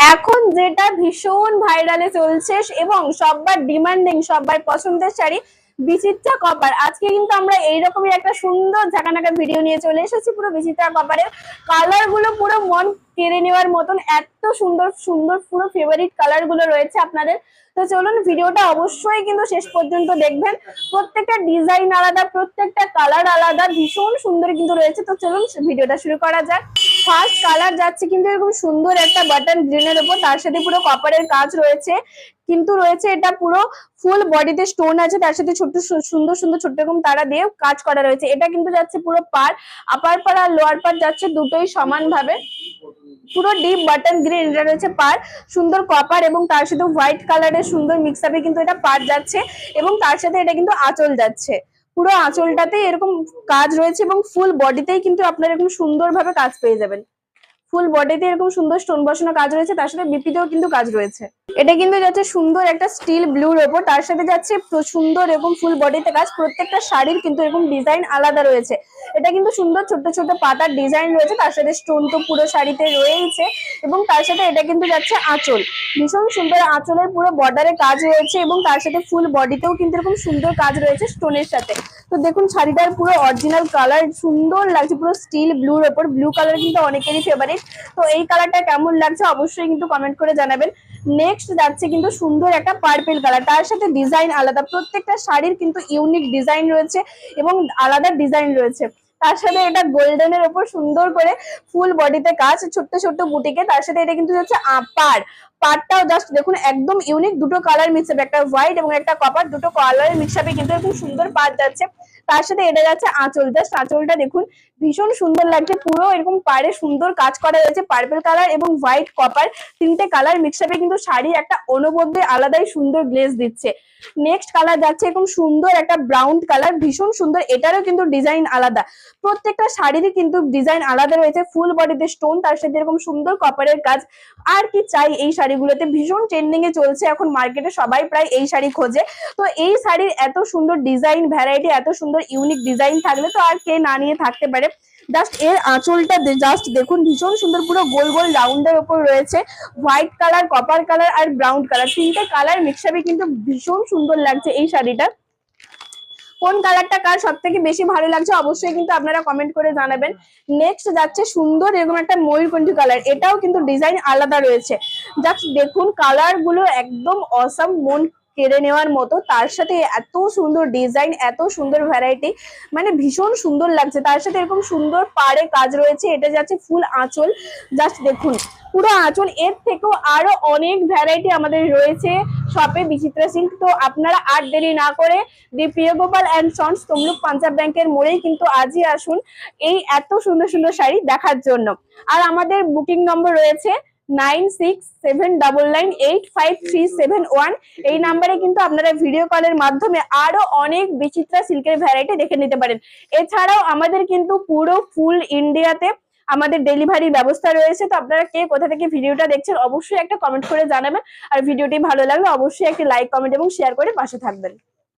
এখন যেটা ভীষণ ভাইরালে চলছে এবং সবার ডিমান্ডিং সবার পছন্দের শাড়ি, বিচিত্রা কপার আজকে কিন্তু আমরা এইরকমই একটা সুন্দর ঝাঁকানাকা ভিডিও নিয়ে চলে এসেছি পুরো বিচিত্রা কপারের কালারগুলো পুরো মন কেড়ে নেওয়ার মতন, এত সুন্দর সুন্দর পুরো ফেভারিট কালারগুলো রয়েছে আপনাদের। তো চলুন ভিডিওটা অবশ্যই কিন্তু শেষ পর্যন্ত দেখবেন। প্রত্যেকটা ডিজাইন আলাদা, প্রত্যেকটা কালার আলাদা, ভীষণ সুন্দর কিন্তু রয়েছে। তো চলুন ভিডিওটা শুরু করা যাক। ফার্স্ট কালার যাচ্ছে কিন্তু এরকম সুন্দর একটা বাটন গ্রিনের উপর তার সাথে পুরো কপারের কাজ রয়েছে। কিন্তু রয়েছে এটা পুরো ফুল বডিতে স্টোন আছে, তার সাথে ছোট্ট সুন্দর সুন্দর ছোট্ট রকম তারা দিয়ে কাজ করা রয়েছে। এটা কিন্তু যাচ্ছে পুরো পার আপার পার আর লোয়ার পার যাচ্ছে দুটোই সমান ভাবে পুরো ডিপ বাটন গ্রিন এটা রয়েছে পার সুন্দর কপার এবং তার সাথে হোয়াইট কালারের সুন্দর মিক্স আপে কিন্তু এটা পার যাচ্ছে এবং তার সাথে এটা কিন্তু আঁচল যাচ্ছে। পুরো আঁচলটাতে এরকম কাজ রয়েছে এবং ফুল বডিতেই কিন্তু আপনারা এরকম সুন্দরভাবে কাজ পেয়ে যাবেন। ফুল বডিতে এরকম সুন্দর স্টোন বসানো কাজ রয়েছে, তার সাথে বিপিতেও কিন্তু কাজ রয়েছে। এটা কিন্তু যাচ্ছে সুন্দর একটা স্টিল ব্লুর ওপর, তার সাথে যাচ্ছে সুন্দর এরকম ফুল বডিতে কাজ, প্রত্যেকটা শাড়ির কিন্তু এরকম ডিজাইন আলাদা রয়েছে। এটা কিন্তু সুন্দর ছোট ছোট পাতার ডিজাইন রয়েছে, তার সাথে স্টোন তো পুরো শাড়িতে রয়েছে এবং তার সাথে এটা কিন্তু যাচ্ছে আঁচল। ভীষণ সুন্দর আঁচলের পুরো বর্ডারে কাজ রয়েছে এবং তার সাথে ফুল বডিতেও কিন্তু এরকম সুন্দর কাজ রয়েছে স্টোনের সাথে। তো দেখুন শাড়িটার পুরো অরিজিনাল কালার সুন্দর লাগছে পুরো স্টিল ব্লুর ওপর ব্লু কালার কিন্তু অনেকেরই ফেভারিট তো এই কালারটা কেমন লাগছে অবশ্যই কিন্তু কমেন্ট করে জানাবেন। নেক্সট যাচ্ছে কিন্তু সুন্দর একটা পার্পেল কালার তার সাথে ডিজাইন আলাদা। প্রত্যেকটা শাড়ির কিন্তু ইউনিক ডিজাইন রয়েছে এবং আলাদা ডিজাইন রয়েছে। তার সাথে এটা গোল্ডেনের ওপর সুন্দর করে ফুল বডিতে কাজ ছোট্ট ছোট্ট বুটিকে তার সাথে এটা কিন্তু হচ্ছে পার পারটাও জাস্ট দেখুন, একদম ইউনিক দুটো কালার মিক্স হবে একটা হোয়াইট এবং একটা কপার দুটো কালারের মিক্স হবে কিন্তু এরকম সুন্দর পার যাচ্ছে। তার সাথে এটা যাচ্ছে আঁচল। জাস্ট আঁচলটা দেখুন, ভীষণ সুন্দর লাগছে, পুরো এরকম পাড়ে সুন্দর কাজ করা রয়েছে পার্পল কালার এবং হোয়াইট কপার তিনটে কালার মিক্স হবে কিন্তু শাড়ি একটা অনুবদ্ধ আলাদাই সুন্দর গ্লেজ দিচ্ছে। নেক্সট কালার যাচ্ছে এরকম সুন্দর একটা ব্রাউন কালার ভীষণ সুন্দর, এটারও কিন্তু ডিজাইন আলাদা। প্রত্যেকটা শাড়িরই কিন্তু ডিজাইন আলাদা রয়েছে ফুল বডিতে স্টোন তার সাথে এরকম সুন্দর কপারের কাজ। আর কি চাই এই শাড়িগুলোতে ভীষণ ট্রেন্ডিং এ চলছে। এখন মার্কেটে সবাই প্রায় এই শাড়ি খোঁজে। তো এই শাড়ির এত সুন্দর ডিজাইন ভ্যারাইটি এত সুন্দর ইউনিক ডিজাইন থাকলে তো আর কে না নিয়ে থাকতে পারে। জাস্ট এর আঁচলটা জাস্ট দেখুন, ভীষণ সুন্দর পুরো গোল গোল রাউন্ডের ওপর রয়েছে। হোয়াইট কালার কপার কালার আর ব্রাউন কালার তিনটে কালার মিক্সাবে কিন্তু ভীষণ সুন্দর লাগছে এই শাড়িটা। কোন কালারটা কার সব থেকে বেশি ভালো লাগছে অবশ্যই কিন্তু আপনারা কমেন্ট করে জানাবেন। নেক্সট যাচ্ছে সুন্দর এরকম একটা ময়ূরকণ্ঠী কালার এটাও কিন্তু ডিজাইন আলাদা রয়েছে। জাস্ট দেখুন কালারগুলো একদম অসাম মন কেড়ে নেওয়ার মতো। তার সাথে এত সুন্দর ডিজাইন এত সুন্দর ভ্যারাইটি মানে ভীষণ সুন্দর লাগছে। তার সাথে এরকম সুন্দর পাড়ে কাজ রয়েছে, এটা যাচ্ছে ফুল আঁচল। জাস্ট দেখুন পুরো আঁচল এর থেকেও আরও অনেক ভ্যারাইটি আমাদের রয়েছে। শপে বিচিত্রা সিল্ক তো আপনারা আর দেরি না করে the Priyo Gopal and sons Tamluk Punjab ব্যাংকের মোড়েই কিন্তু আজই আসুন এই এত সুন্দর সুন্দর শাড়ি দেখার জন্য। আর আমাদের বুকিং নম্বর রয়েছে nine six seven double nine eight five three seven one এই নাম্বারে কিন্তু আপনারা ভিডিও কলের মাধ্যমে অনেক বিচিত্রা সিল্কের ভ্যারাইটি দেখে নিতে পারেন। এছাড়াও আমাদের কিন্তু পুরো ফুল ইন্ডিয়াতে আমাদের ডেলিভারির ব্যবস্থা রয়েছে, তো আপনারা কে কোথা থেকে ভিডিওটা দেখছেন অবশ্যই একটা কমেন্ট করে জানাবেন। আর ভিডিওটি ভালো লাগলে অবশ্যই একটা লাইক কমেন্ট এবং শেয়ার করে পাশে থাকবেন।